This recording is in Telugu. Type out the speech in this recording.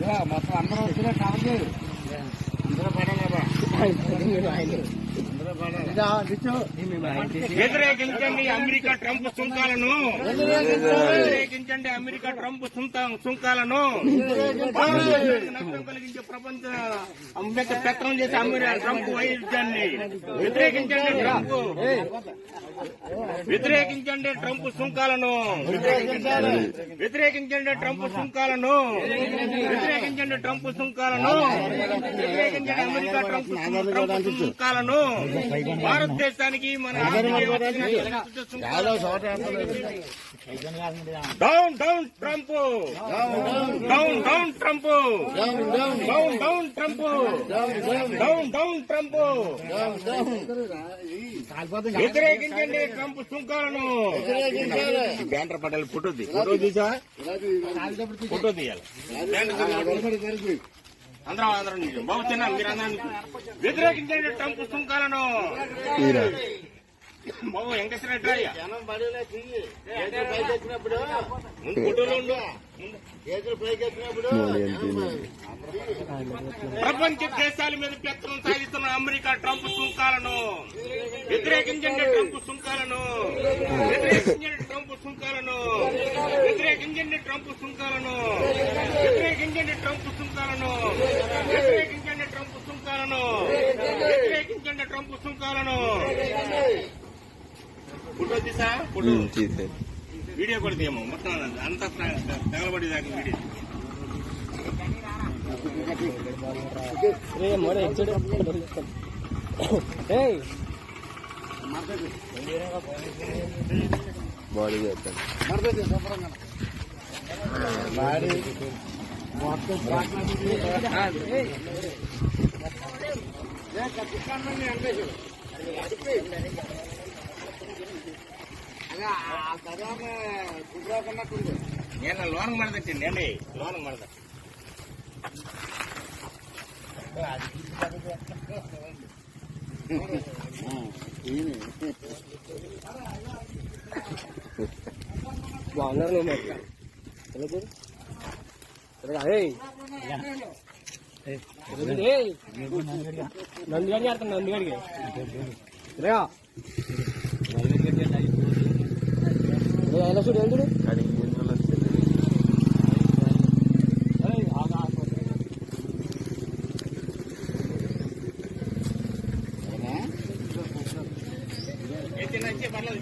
మొత్తం అందరూ వచ్చినా పడాలరా అందరూ పడాలి వ్యతిరేకించండి అమెరికా ట్రంప్ సుంకాలను. వ్యతిరేకించండి అమెరికా ట్రంప్ సుంకాలను. నష్టం కలిగించే ప్రపంచ అమెరికా చేసే అమెరికా ట్రంప్ వైద్యాన్ని వ్యతిరేకించండి ట్రంప్. వ్యతిరేకించండి ట్రంప్ సుంకాలను. వ్యతిరేకించండి ట్రంప్ సుంకాలను. వ్యతిరేకించండి ట్రంప్ సుంకాలను. వ్యతిరేకించండి అమెరికా ట్రంప్ ట్రంప్ సుంకాలను. భారతదేశానికి మన down down Trump down down Trump down down Trump down down Trump వ్యతిరేకించండి Trump సుంకాలను. బ్యానర్ పడాలి ఫోటో తీసా ఫోటో తీయాలి. అందరం బాబు తిన్నా మీరు వ్యతిరేకించండి ట్రంప్ సుంకాలను బాబు ప్రపంచ దేశాల మీద పెత్తనం సాగిస్తున్న అమెరికా ట్రంప్ సుంకాలను వ్యతిరేకించండి ట్రంప్ సుంకాలను వ్యతిరేకించండి ట్రంప్ సుంకాలను వ్యతిరేకించండి ట్రంప్ సుంకాలను వ్యతిరేకించండి ట్రంప్ సుంకాలను వ్యతిరేకించండి ట్రంప్ సుంకాలను వ్యతిరేకించండి ట్రంప్ సుంకాలను. ఫోటో తీసా? ఫోటో. వీడియో కూడా తీయము మొత్తం అంతా తగలబడేదాకా వీడియో. బాడీ చేస్తాను మరదది శుభ్రంగా బాడీ మొత్తం ఆ తర్వాత కుట్రాకున్నట్టుంది నేను లోన్ మడదండి అండి లోన్ మడద బాగున్నారు నువ్వు మరి నందిగాడికి ఆడుతున్నా నందిగాడికి రేగా ఎలా చూడు ఏం చూడు ఎత్తి నుంచి పర్లేదు